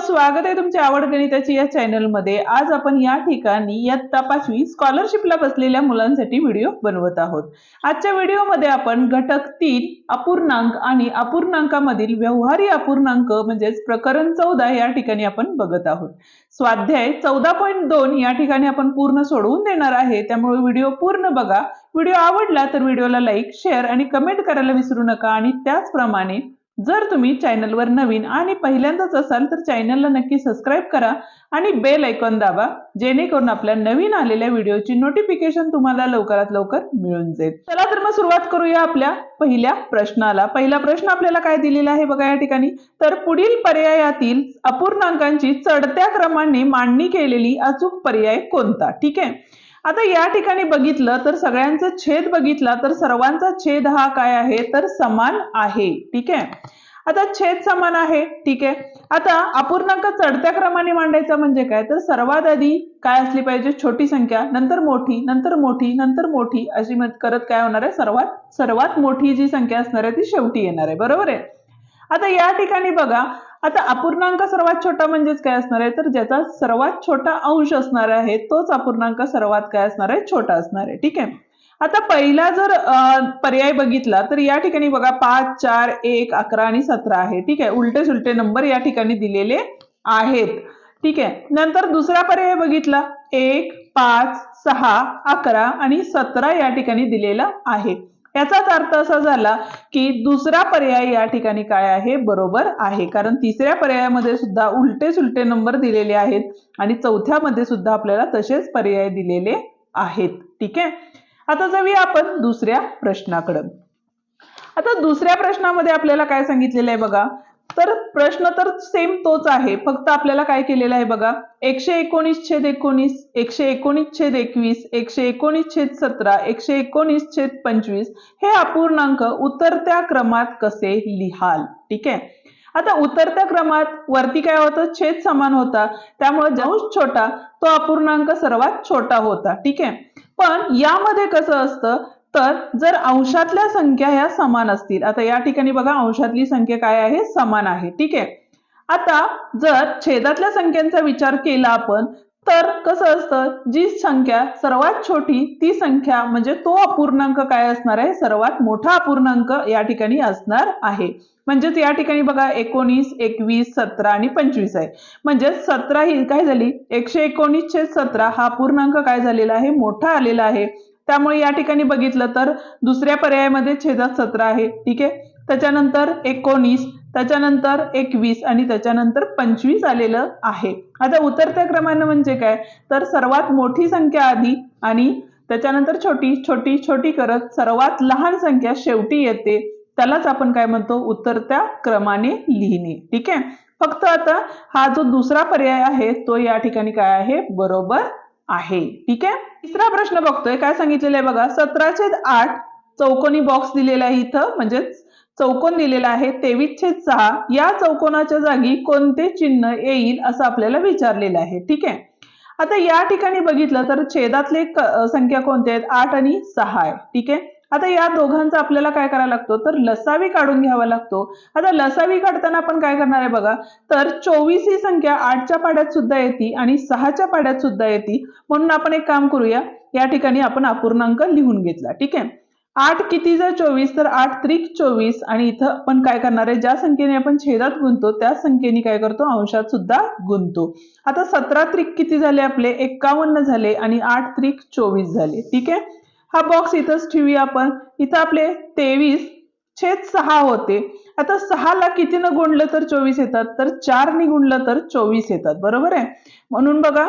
स्वागत आहे तुमच्या आवड गणिताची या चॅनलमध्ये आज आपण या ठिकाणी इयत्ता पाचवी स्कॉलरशिपला बसलेल्या मुलांसाठी व्हिडिओ बनवत आहोत. आजच्या व्हिडिओमध्ये आपण घटक तीन अपूर्णांक आणि अपूर्णांकामधील व्यवहारी अपूर्णांक म्हणजेच प्रकरण चौदा या ठिकाणी आपण बघत आहोत. स्वाध्याय चौदा पॉईंट दोन या ठिकाणी आपण पूर्ण सोडवून देणार आहे. त्यामुळे व्हिडिओ पूर्ण बघा. व्हिडिओ आवडला तर व्हिडिओला लाईक शेअर आणि कमेंट करायला विसरू नका. आणि त्याचप्रमाणे जर तुम्ही चॅनलवर नवीन आणि पहिल्यांदाच असाल तर चॅनलला नक्की सबस्क्राईब करा आणि बेल ऐकॉन दाबा जेणेकरून आपल्या नवीन आलेल्या व्हिडिओची नोटिफिकेशन तुम्हाला लवकरात लवकर मिळून जाईल. चला तर मग सुरुवात करूया आपल्या पहिल्या प्रश्नाला. पहिला प्रश्न आपल्याला काय दिलेला आहे बघा या ठिकाणी? तर पुढील पर्यायातील अपूर्णांकांची चढत्या क्रमाने मांडणी केलेली अचूक पर्याय कोणता? ठीक आहे? आता या ठिकाणी बघितलं तर सगळ्यांचा छेद बघितला तर सर्वांचा छेद हा काय आहे? तर समान आहे. ठीक आहे? आता छेद समान आहे. ठीक आहे? आता अपूर्णांक चढत्या क्रमाने मांडायचा म्हणजे काय? तर सर्वात आधी काय असली पाहिजे? छोटी संख्या नंतर मोठी नंतर मोठी नंतर मोठी अशी करत काय होणार आहे? सर्वात सर्वात मोठी जी संख्या असणार आहे ती शेवटी येणार आहे. बरोबर आहे? आता या ठिकाणी बघा आता अपूर्णांक सर्वात छोटा म्हणजेच काय असणार आहे? तर ज्याचा सर्वात छोटा अंश असणार आहे तोच अपूर्णांक सर्वात काय असणार आहे? छोटा असणार आहे. ठीक आहे? आता पहिला जर पर्याय बघितला तर या ठिकाणी बघा पाच चार एक अकरा आणि सतरा आहे. ठीक आहे? उलटे सुलटे नंबर या ठिकाणी दिलेले आहेत. ठीक आहे? नंतर दुसरा पर्याय बघितला एक पाच सहा अकरा आणि सतरा या ठिकाणी दिलेला आहे. याचाच अर्थ असा झाला की दुसरा पर्याय या ठिकाणी काय आहे? बरोबर आहे. कारण तिसऱ्या पर्यायामध्ये सुद्धा उलटे सुलटे नंबर दिलेले आहेत आणि चौथ्यामध्ये सुद्धा आपल्याला तसेच पर्याय दिलेले आहेत. ठीक आहे? आता जाऊया आपण दुसऱ्या प्रश्नाकडं. आता दुसऱ्या प्रश्नामध्ये आपल्याला काय सांगितलेलं आहे बघा? तर प्रश्न तर सेम तोच आहे. फक्त आपल्याला काय केलेलं आहे बघा. एकशे एकोणीस छेद एकोणीस एकशे एकोणीस छेद एकवीस एकशे एकोणीस छेद सतरा एकशे एकोणीस छेद पंचवीस हे अपूर्णांक उतरत्या क्रमात कसे लिहाल? ठीक आहे? आता उतरत्या क्रमात वरती काय होतं? छेद समान होता. त्यामुळे जंश छोटा तो अपूर्णांक सर्वात छोटा होता. ठीक आहे? पण यामध्ये कसं असतं? तर जर अंशातल्या संख्या ह्या समान असतील आता या ठिकाणी बघा अंशातली संख्या काय आहे? समान आहे. ठीक आहे? आता जर छेदातल्या संख्यांचा विचार केला आपण तर कसं असतं? जी संख्या सर्वात छोटी ती संख्या म्हणजे तो अपूर्णांक काय असणार आहे? सर्वात मोठा अपूर्णांक या ठिकाणी असणार आहे. म्हणजेच या ठिकाणी बघा एकोणीस एकवीस सतरा आणि पंचवीस आहे. म्हणजे सतरा ही काय झाली? एकशे एकोणीस छेद सतरा हा पूर्णांक काय झालेला आहे? मोठा आलेला आहे. त्यामुळे या ठिकाणी बघितलं तर दुसऱ्या पर्यायामध्ये छेदात सतरा आहे ठीक आहे? त्याच्यानंतर एकोणीस त्याच्यानंतर एकवीस आणि त्याच्यानंतर पंचवीस आलेलं आहे. आता उतरत्या क्रमानं म्हणजे काय? तर सर्वात मोठी संख्या आधी आणि त्याच्यानंतर छोटी छोटी छोटी करत सर्वात लहान संख्या शेवटी येते. त्यालाच आपण काय म्हणतो? उतरत्या क्रमाने लिहिणे ठीक आहे? फक्त आता हा जो दुसरा पर्याय आहे तो या ठिकाणी काय आहे? बरोबर आहे. ठीक आहे? तिसरा प्रश्न बघतोय. काय सांगितलेलं आहे बघा? सतराशे आठ चौकोनी बॉक्स दिलेला आहे इथं. म्हणजेच चौकोन दिलेला आहे. तेवीस छेद सहा या चौकोनाच्या जागी कोणते चिन्ह येईल असं आपल्याला विचारलेलं आहे. ठीक आहे? आता या ठिकाणी बघितलं तर छेदातले संख्या कोणत्या आहेत? आठ आणि सहा आहे. ठीक आहे? आता या दोघांचा आपल्याला काय करायला लागतो? तर लसावी काढून घ्यावा लागतो. आता लसावी काढताना आपण काय करणार आहे बघा? तर चोवीस ही संख्या आठच्या पाड्यात सुद्धा येते आणि सहाच्या पाड्यात सुद्धा येते. म्हणून आपण एक काम करूया. या ठिकाणी आपण अपूर्णांक लिहून घेतला. ठीक आहे? आठ किती जर चोवीस तर आठ त्रिक चोवीस. आणि इथं आपण काय करणार आहे? ज्या संख्येने आपण छेदात गुंतो त्या संख्येने काय करतो? अंशात सुद्धा गुंतो आता सतरा त्रिक किती झाले आपले? एक्कावन्न झाले आणि आठ त्रिक चोवीस झाले. ठीक आहे? हा बॉक्स इथंच ठेवूया आपण. इथं आपले तेवीस छेद सहा होते. आता सहाला कितीनं गुणलं तर चोवीस येतात? तर चारनी गुणलं तर चोवीस येतात. बरोबर आहे? म्हणून बघा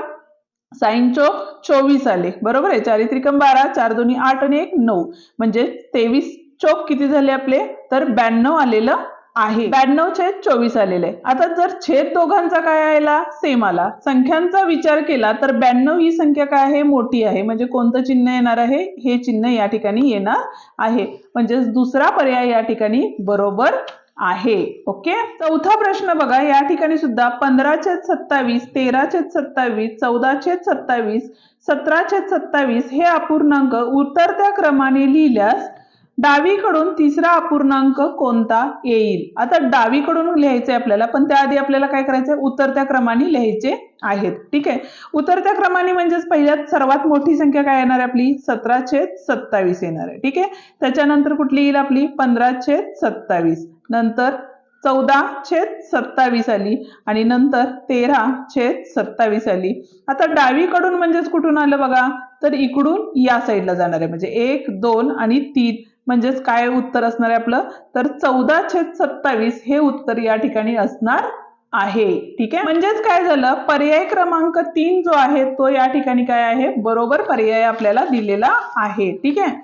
साईन चोक चोवीस आले. बरोबर आहे? चारित्रिकम बारा चार दोन्ही आठ आणि एक नऊ. म्हणजे तेवीस चोक किती झाले आपले? तर ब्याण्णव आलेलं आहे. ब्याण्णव छेद चोवीस आलेले. आता जर छेद दोघांचा काय आला? सेम आला. संख्यांचा विचार केला तर ब्याण्णव ही संख्या काय आहे? मोठी आहे. म्हणजे कोणतं चिन्ह येणार आहे? हे चिन्ह या ठिकाणी येणार आहे. म्हणजे दुसरा पर्याय या ठिकाणी बरोबर आहे. ओके? चौथा प्रश्न बघा. या ठिकाणी सुद्धा पंधरा छेद सत्तावीस तेरा छेद सत्तावीस चौदा छेद सत्तावीस सतरा छेद सत्तावीस हे अपूर्णांक उतरत्या क्रमाने लिहिल्यास डावीकडून तिसरा अपूर्णांक कोणता? येईल. आता डावीकडून लिहायचंय आपल्याला पण त्याआधी आपल्याला काय करायचंय? उतरत्या क्रमाने लिहायचे आहेत. ठीक आहे? उतरत्या क्रमाने म्हणजेच पहिल्यात सर्वात मोठी संख्या काय येणार आहे आपली? सतरा छेद सत्तावीस येणार आहे. ठीक आहे? त्याच्यानंतर कुठली येईल आपली? पंधरा छेद सत्तावीस. नंतर चौदा छेद सत्तावीस आली आणि नंतर तेरा छेद सत्तावीस आली. आता डावीकडून म्हणजेच कुठून आलं बघा? तर इकडून या साईडला जाणार आहे. म्हणजे एक दोन आणि तीन. म्हणजेच काय उत्तर असणार आहे आपलं? तर चौदा छेद सत्तावीस हे उत्तर या ठिकाणी असणार आहे. ठीक आहे? म्हणजेच काय झालं? पर्याय क्रमांक तीन जो आहे तो या ठिकाणी काय आहे? बरोबर पर्याय आपल्याला दिलेला आहे. ठीक आहे?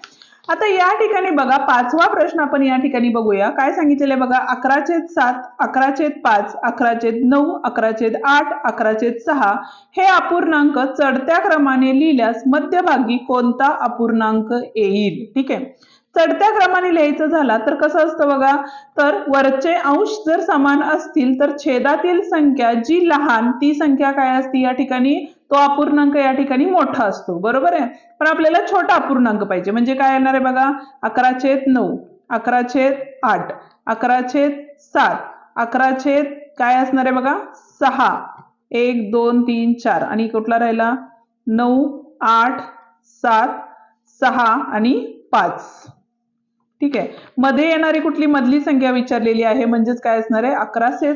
आता या ठिकाणी बघा पाचवा प्रश्न आपण या ठिकाणी बघूया. काय सांगितलेलं आहे बघा? अकरा छेद सात अकरा छेद पाच अकरा छेद नऊ अकरा छेद आठ अकरा छेद सहा. हे अपूर्णांक चढत्या क्रमाने लिहिल्यास मध्यभागी कोणता अपूर्णांक येईल? ठीक आहे? चढत्या क्रमाने लिहायचं झाला तर कसं असतं बघा? तर वरचे अंश जर समान असतील तर छेदातील संख्या जी लहान ती संख्या काय असते या ठिकाणी? तो अपूर्णांक या ठिकाणी मोठा असतो. बरोबर आहे? पण आपल्याला छोटा अपूर्णांक पाहिजे. म्हणजे काय येणार आहे बघा? अकरा छेद नऊ अकरा छेद आठ अकरा छेद सात अकरा छेद काय असणार आहे बघा? सहा. एक दोन तीन चार. आणि कुठला राहिला? नऊ आठ सात सहा आणि पाच. ठीक आहे. मध्ये येणारी कुठली मधली संख्या विचारलेली आहे? म्हणजेच काय असणार आहे? अकराशे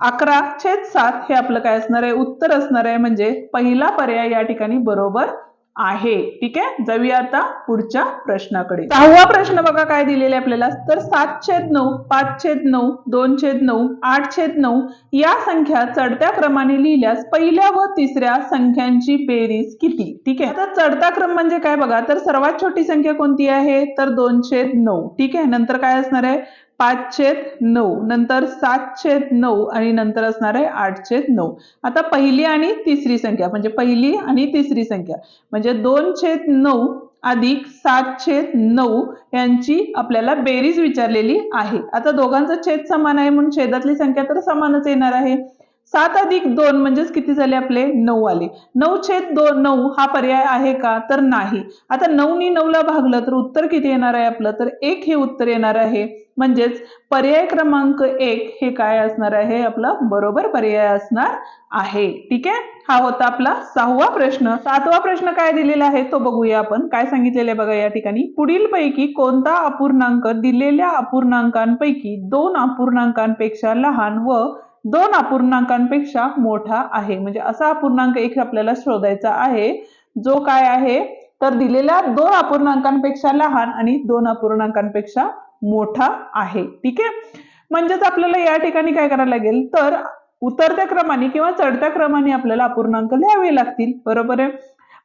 अकरा छेद सात हे आपलं काय असणार आहे? उत्तर असणार आहे. म्हणजे पहिला पर्याय या ठिकाणी बरोबर आहे. ठीक आहे? जाऊया आता पुढच्या प्रश्नाकडे. सहावा प्रश्न बघा काय दिलेले आपल्याला. तर सात छेद नऊ पाच छेद नऊ दोन छेद नऊ आठ छेद नऊ या संख्या चढत्या क्रमाने लिहिल्यास पहिल्या व तिसऱ्या संख्यांची बेरीज किती? ठीक आहे? आता चढता क्रम म्हणजे काय बघा. तर सर्वात छोटी संख्या कोणती आहे? तर दोन छेद नऊ. ठीक आहे? नंतर काय असणार आहे? पाच छेद नऊ. नंतर सात छेद नऊ आणि नंतर असणार आहे आठ छेद नऊ. आता पहिली आणि तिसरी संख्या म्हणजे पहिली आणि तिसरी संख्या. म्हणजे दोन छेद नऊ अधिक सात छेद नऊ यांची आपल्याला बेरीज विचारलेली आहे. आता दोघांचा छेद समान आहे म्हणून छेदातली संख्या तर समानच येणार आहे. सात अधिक दोन म्हणजेच किती झाले आपले? नऊ आले. नऊ छेद दोन नऊ हा पर्याय आहे का? तर नाही. आता नऊनी नऊला भागलं तर उत्तर किती येणार आहे आपलं? तर एक हे उत्तर येणार आहे. म्हणजेच पर्याय क्रमांक एक हे काय असणार आहे? आपला बरोबर पर्याय असणार आहे. ठीक आहे? हा होता आपला सहावा प्रश्न. सातवा प्रश्न काय दिलेला आहे? तो बघूया आपण. काय सांगितलेलं आहे बघा या ठिकाणी? पुढील पैकी कोणता अपूर्णांक दिलेल्या अपूर्णांकांपैकी दोन अपूर्णांकांपेक्षा लहान व दोन अपूर्णांकांपेक्षा मोठा आहे. म्हणजे असा अपूर्णांक एक आपल्याला शोधायचा आहे. जो काय आहे? तर दिलेल्या दोन अपूर्णांकांपेक्षा लहान आणि दोन अपूर्णांकांपेक्षा मोठा आहे. ठीक आहे? म्हणजेच आपल्याला या ठिकाणी काय करायला लागेल? तर उतरत्या क्रमाने किंवा चढत्या क्रमाने आपल्याला अपूर्णांक लिहावे लागतील. बरोबर आहे?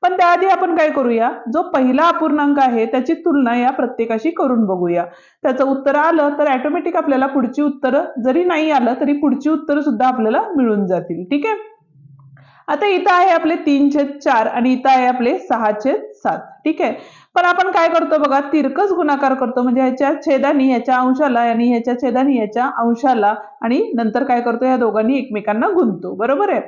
पण त्याआधी आपण काय करूया? जो पहिला अपूर्णांक आहे त्याची तुलना या प्रत्येकाशी करून बघूया. त्याचं उत्तर आलं तर ऑटोमॅटिक आपल्याला पुढची उत्तरं जरी नाही आलं तरी पुढची उत्तरं सुद्धा आपल्याला मिळून जातील. ठीक आहे? आता इथं आहे आपले तीन छेद चार आणि इथं आहे आपले सहा छेद सात. ठीक आहे? पण आपण काय करतो बघा? तिरकस गुणाकार करतो. म्हणजे ह्याच्या छेदानी ह्याच्या अंशाला आणि ह्याच्या छेदानी ह्याच्या अंशाला आणि नंतर काय करतो? या दोघांनी एकमेकांना गुंतो बरोबर आहे?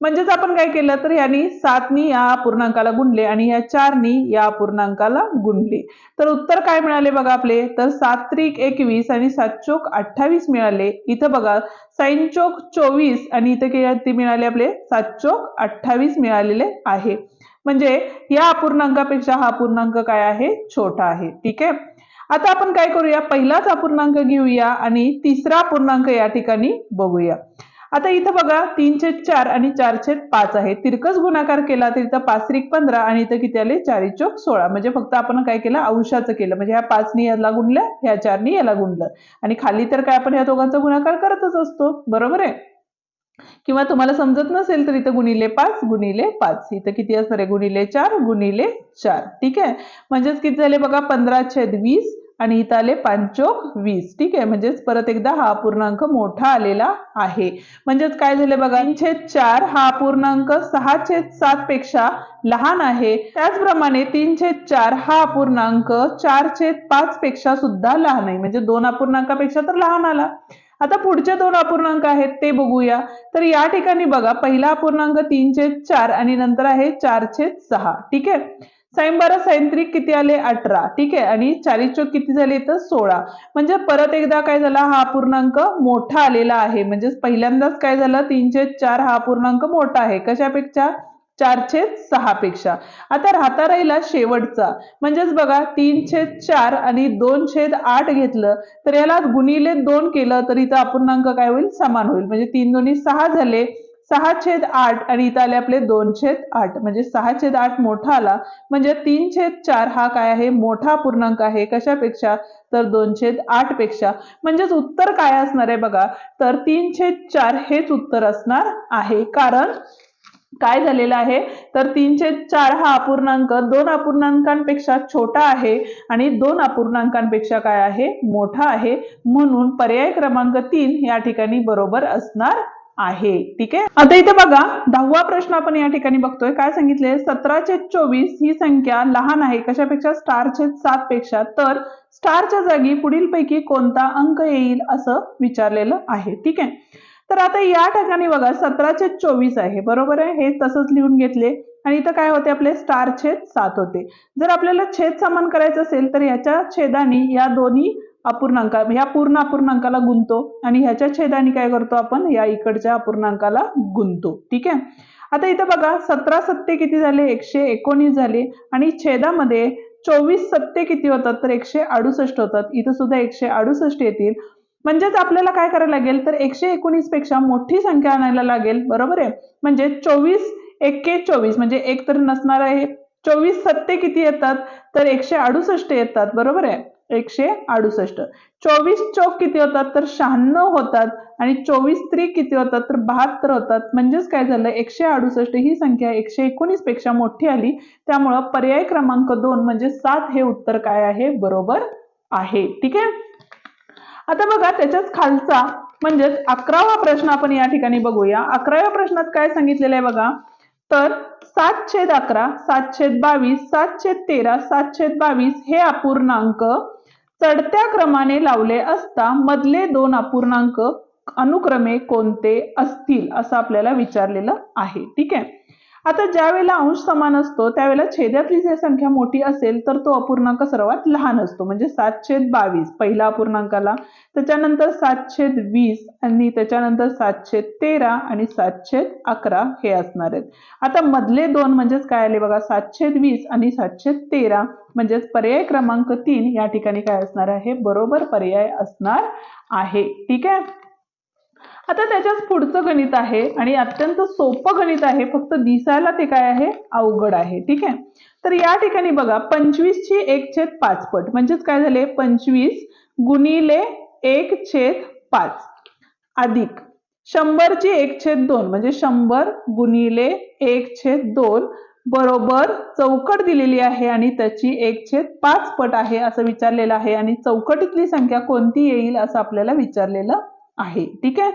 म्हणजेच आपण काय केलं तर यांनी सातनी या अपूर्णांकाला गुणले आणि या चारनी या अपूर्णांकाला गुणले. तर उत्तर काय मिळाले बघा आपले? तर सात त्रिक एकवीस आणि सात चोक अठ्ठावीस मिळाले. इथं बघा साईन चोक चोवीस आणि इथं किती मिळाले आपले? सात चोक अठ्ठावीस मिळालेले आहे. म्हणजे या अपूर्णांकापेक्षा हा अपूर्णांक काय आहे? छोटा आहे. ठीक आहे? आता आपण काय करूया? पहिलाच अपूर्णांक घेऊया आणि तिसरा अपूर्णांक या ठिकाणी बघूया. आता इथं बघा तीनशे चार आणि चार पाच आहे. तिरकस गुणाकार केला तर इथं पाच त्रिक पंधरा आणि इथं किती आले? चारी चोक सोळा. म्हणजे फक्त आपण काय केलं? अंशाचं केलं. म्हणजे ह्या पाचनी याला गुणलं ह्या चारनी याला गुणलं. आणि खाली तर काय आपण ह्या दोघांचा गुणाकार करतच असतो. बरोबर आहे? किंवा तुम्हाला समजत नसेल तर इथं गुणिले पाच गुणिले पाच. इथं किती असणार आहे? गुणिले चार गुणिले चार. ठीक आहे? म्हणजेच किती झाले बघा? पंधरा छेद वीस. आणि इथं आले पांचोक वीस. ठीक आहे? म्हणजेच परत एकदा हा अपूर्णांक मोठा आलेला आहे. म्हणजेच काय झाले बघा? छेद चार हा अपूर्णांक सहा छेद सात पेक्षा लहान आहे. त्याचप्रमाणे तीन छेद चार हा अपूर्णांक चार छेद पाच पेक्षा सुद्धा लहान आहे. म्हणजे दोन अपूर्णांकापेक्षा तर लहान आला. आता पुढचे दोन अपूर्णांक आहेत ते बघूया. तर या ठिकाणी बघा पहिला अपूर्णांक तीन छेद चार आणि नंतर आहे चार छेद सहा. ठीक आहे? साईन बारा साईन त्रिक किती आले? अठरा. ठीक आहे? आणि चाळीस चौक किती झाले? तर सोळा. म्हणजे परत एकदा काय झाला? हा पूर्णांक मोठा आलेला आहे. म्हणजे पहिल्यांदाच काय झालं? तीनशे चार हा पूर्णांक मोठा आहे. कशापेक्षा? चारशे सहा पेक्षा. आता राहता राहिला शेवटचा. म्हणजेच बघा तीन छेद चार आणि दोन छेद आठ घेतलं तर याला गुणिले दोन केलं तर इथं अपूर्णांक काय होईल? समान होईल. म्हणजे तीन दोन्ही सहा झाले. सहा छेद आठ आणि इथं आले आपले दोन छेद आठ. म्हणजे सहा छेद आठ मोठा आला म्हणजे तीन छेद चार हा काय आहे? मोठा पूर्णांक आहे. कशापेक्षा? तर दोन छेद आठपेक्षा. म्हणजेच उत्तर काय असणार आहे बघा? तर तीन छेद चार हेच उत्तर असणार आहे. कारण काय झालेलं आहे? तर तीनशे चार हा अपूर्णांक दोन अपूर्णांकांपेक्षा छोटा आहे आणि दोन अपूर्णांकांपेक्षा काय आहे? मोठा आहे. म्हणून पर्याय क्रमांक तीन या ठिकाणी बरोबर असणार आहे. ठीक आहे? आता इथे बघा दहावा प्रश्न आपण या ठिकाणी बघतोय. काय सांगितले सतराशे चोवीस ही संख्या लहान आहे. कशापेक्षा? स्टारचे सात पेक्षा. तर स्टारच्या जागी पुढील पैकी कोणता अंक येईल असं विचारलेलं आहे. ठीक आहे? तर आता या ठिकाणी बघा सतराशे चोवीस आहे. बरोबर आहे? हे तसंच लिहून घेतले. आणि इथं काय होते? आपले स्टार छेद सात होते. जर आपल्याला छेद समान करायचं असेल तर याच्या छेदानी या दोन्ही अपूर्णांका ह्या पूर्ण अपूर्णांकाला गुंतो आणि ह्याच्या छेदाने काय करतो आपण? या इकडच्या अपूर्णांकाला गुंतो ठीक आहे? आता इथं बघा सतरा सत्ते किती झाले? एकशे एकोणीस झाले. आणि छेदामध्ये चोवीस सत्ते किती होतात? तर एकशे अडुसष्ट होतात. इथं सुद्धा एकशे अडुसष्ट येतील. म्हणजेच आपल्याला काय करायला लागेल? तर एकशे एकोणीसपेक्षा मोठी संख्या आणायला लागेल. बरोबर आहे? म्हणजे चोवीस एक्के चोवीस. म्हणजे एक तर नसणार आहे. चोवीस सत्ते किती येतात? तर एकशे अडुसष्ट येतात. बरोबर आहे? एकशे अडुसष्ट. चोवीस चौक किती होतात? तर शहाण्णव होतात. आणि चोवीस स्त्री किती होतात? तर बहात्तर होतात. म्हणजेच काय झालं? एकशे अडुसष्ट ही संख्या एकशे एकोणीसपेक्षा मोठी आली. त्यामुळं पर्याय क्रमांक दोन म्हणजे सात हे उत्तर काय आहे? बरोबर आहे. ठीक आहे? आता बघा त्याच्याच खालचा म्हणजेच अकरावा प्रश्न आपण या ठिकाणी बघूया. अकराव्या प्रश्नात काय सांगितलेलं आहे बघा? तर सात छेद अकरा सात छेद बावीस सात छेद तेरा सात छेद बावीस हे अपूर्णांक चढत्या क्रमाने लावले असता मधले दोन अपूर्णांक अनुक्रमे कोणते असतील असं आपल्याला विचारलेलं आहे. ठीक आहे? आता ज्या वेळेला अंश समान असतो त्यावेळेला छेदातली जर संख्या मोठी असेल तर तो अपूर्णांक सर्वात लहान असतो. म्हणजे सात छेद बावीस पहिला अपूर्णांकाला. त्याच्यानंतर सात छेद वीस आणि त्याच्यानंतर सात छेद तेरा आणि सात छेद अकरा हे असणार आहेत. आता मधले दोन म्हणजेच काय आले बघा? सात छेद वीस आणि सात छेद तेरा म्हणजेच पर्याय क्रमांक तीन या ठिकाणी काय असणार आहे? बरोबर पर्याय असणार आहे. ठीक आहे? आता त्याच्याच पुढचं गणित आहे आणि अत्यंत सोपं गणित आहे. फक्त दिसायला ते काय आहे? अवघड आहे. ठीक आहे? तर या ठिकाणी बघा पंचवीस ची एक छेद पाच पट. म्हणजेच काय झाले? पंचवीस गुणिले एक छेद पाच. अधिक. शंभरची एक छेद दोन. म्हणजे शंभर गुणिले एक छेद दोन बरोबर चौकट दिलेली आहे आणि त्याची एक छेद पाच पट आहे असं विचारलेलं आहे. आणि चौकटीतली संख्या कोणती येईल असं आपल्याला विचारलेलं आहे. ठीक आहे?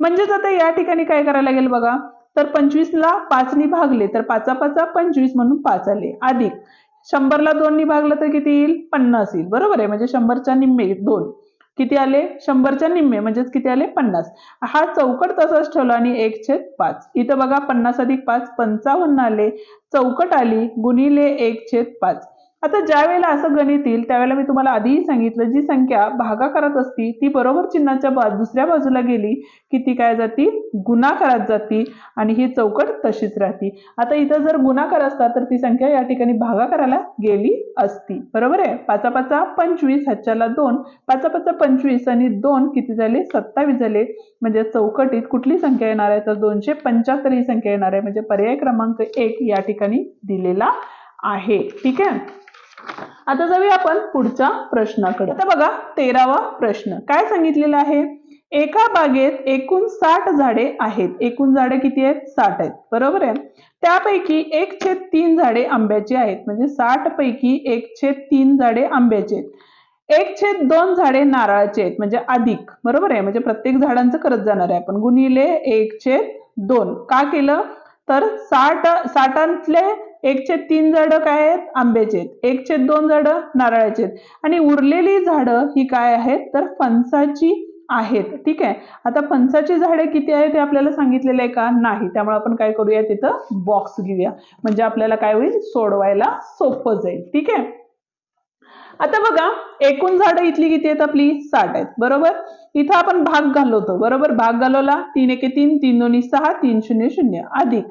म्हणजेच आता या ठिकाणी काय करायला लागेल बघा? तर पंचवीसला पाचनी भागले तर पाचा पाचा पंचवीस म्हणून पाच आले. अधिक. शंभरला दोननी भागलं तर किती येईल? पन्नास येईल. बरोबर आहे? म्हणजे शंभरच्या निम्मे दोन. किती आले? शंभरच्या निम्मे म्हणजेच किती आले? पन्नास. हा चौकट तसाच ठेवला आणि एक छेद पाच. इथं बघा पन्नास अधिक पाच पंचावन्न आले. चौकट आली गुणिले एक छेद पाच. आता ज्या वेळेला असं गणित येईल त्यावेळेला मी तुम्हाला आधीही सांगितलं जी संख्या भागाकारात असती ती बरोबर चिन्हाच्या बा दुसऱ्या बाजूला गेली की ती काय जाती? गुणाकारात जाती आणि ही चौकट तशीच राहती. आता इथं जर गुणाकार असता तर ती संख्या या ठिकाणी भागाकाराला गेली असती. बरोबर आहे? पाचा पाचा पंचवीस ह्याच्याला दोन. पाचा पाचा पंचवीस आणि दोन किती झाले? सत्तावीस झाले. म्हणजे चौकटीत कुठली संख्या येणार आहे? तर दोनशे पंच्याहत्तर ही संख्या येणार आहे. म्हणजे पर्याय क्रमांक एक या ठिकाणी दिलेला आहे. ठीक आहे? आता जाऊया आपण पुढच्या प्रश्नाकडे. आता बघा तेरावा प्रश्न. काय सांगितलेला आहे? एका बागेत एकूण साठ झाडे आहेत. एकूण झाडे किती आहेत? साठ आहेत. बरोबर आहे? त्यापैकी एक छेद तीन झाडे आंब्याची आहेत. म्हणजे साठ पैकी एक छेद तीन झाडे आंब्याचे आहेत. एक छेद दोन झाडे नारळाचे आहेत. म्हणजे अधिक. बरोबर आहे? म्हणजे प्रत्येक झाडांचं करत जाणार आहे आपण. गुणिले एक छेद दोन. का केलं? तर साठ साठांतले एकशे तीन झाडं काय आहेत? आंब्याचे आहेत. एकशे दोन झाडं नारळाचे आहेत. आणि उरलेली झाडं ही काय आहेत? तर फणसाची आहेत. ठीक आहे? आता फणसाची झाडे किती आहेत ते आपल्याला सांगितलेलं आहे का? नाही. त्यामुळे आपण काय करूया? तिथं बॉक्स घेऊया. म्हणजे आपल्याला काय होईल? सोडवायला सोपं जाईल. ठीक आहे? आता बघा एकूण झाडं इथली किती आहेत आपली? साठ आहेत. बरोबर? इथं आपण भाग घालवतो बरोबर? भाग घालवला. तीन एके तीन तीन दोन्ही सहा तीन शून्य शून्य. अधिक.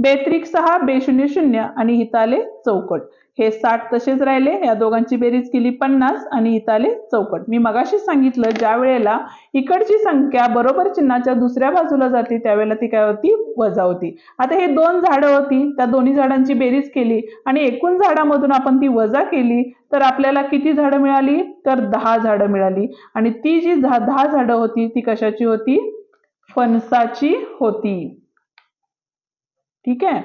बेत्रिक सहा बे शून्य शून्य आणि हिताले चौकट. हे साठ तसेच राहिले. या दोघांची बेरीज केली पन्नास आणि हिताले चौकट. मी मगाशी सांगितलं ज्या वेळेला इकडची संख्या बरोबर चिन्हाच्या दुसऱ्या बाजूला जाते त्यावेळेला ती काय होती? वजा होती. आता हे दोन झाडं होती त्या दोन्ही झाडांची बेरीज केली आणि एकूण झाडामधून आपण ती वजा केली तर आपल्याला किती झाडं मिळाली? तर दहा झाडं मिळाली. आणि ती जी झा दहा झाडं होती ती कशाची होती? फणसाची होती. ठीक आहे?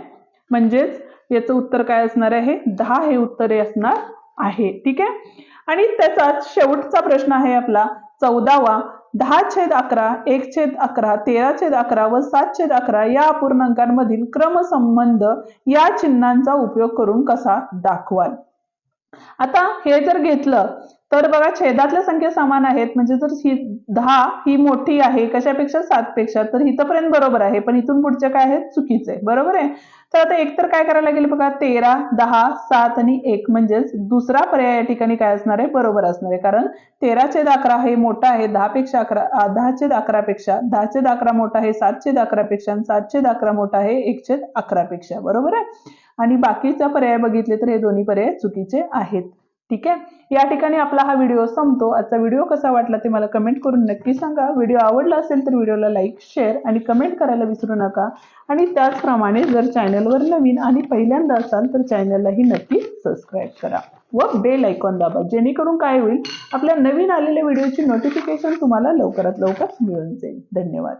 म्हणजेच याचं उत्तर काय असणार आहे? दहा हे उत्तर असणार आहे. ठीक आहे? आणि त्याचाच शेवटचा प्रश्न आहे आपला. चौदावा दहा छेद अकरा एक छेद अकरा तेरा छेद अकरा व सात छेद अकरा या अपूर्णांकांमधील क्रमसंबंध या चिन्हांचा उपयोग करून कसा दाखवाल? आता हे जर घेतलं तर बघा छेदातल्या संख्या समान आहेत. म्हणजे जर ही दहा ही मोठी आहे कशापेक्षा? सात पेक्षा तर इथंपर्यंत बरोबर आहे. पण इथून पुढच्या काय आहेत? चुकीचं. आहे बरोबर आहे? तर आता एकतर काय करायला लागेल बघा? तेरा दहा सात आणि एक. म्हणजेच दुसरा पर्याय या ठिकाणी काय असणार आहे? बरोबर असणार आहे. कारण तेरा छेद अकरा हे मोठा आहे. दहा पेक्षा अकरा दहा छेद अकरा पेक्षा दहा छेद अकरा मोठा आहे. सात छेद अकरा पेक्षा आणि सात छेद अकरा मोठा आहे. एक छेद अकरा पेक्षा बरोबर आहे? आणि बाकीचा पर्याय बघितले तर हे दोन्ही पर्याय चुकीचे आहेत. ठीक आहे? या ठिकाणी आपला हा व्हिडिओ संपतो. आजचा व्हिडिओ कसा वाटला ते मला कमेंट करून नक्की सांगा. व्हिडिओ आवडला असेल तर व्हिडिओला लाईक शेअर आणि कमेंट करायला विसरू नका. आणि त्याचप्रमाणे जर चॅनलवर नवीन आणि पहिल्यांदा असाल तर चॅनललाही नक्की सबस्क्राईब करा व बेल ऐकॉन दाबा. जेणेकरून काय होईल? आपल्या नवीन आलेल्या व्हिडिओची नोटिफिकेशन तुम्हाला लवकरात लवकर मिळून जाईल. धन्यवाद.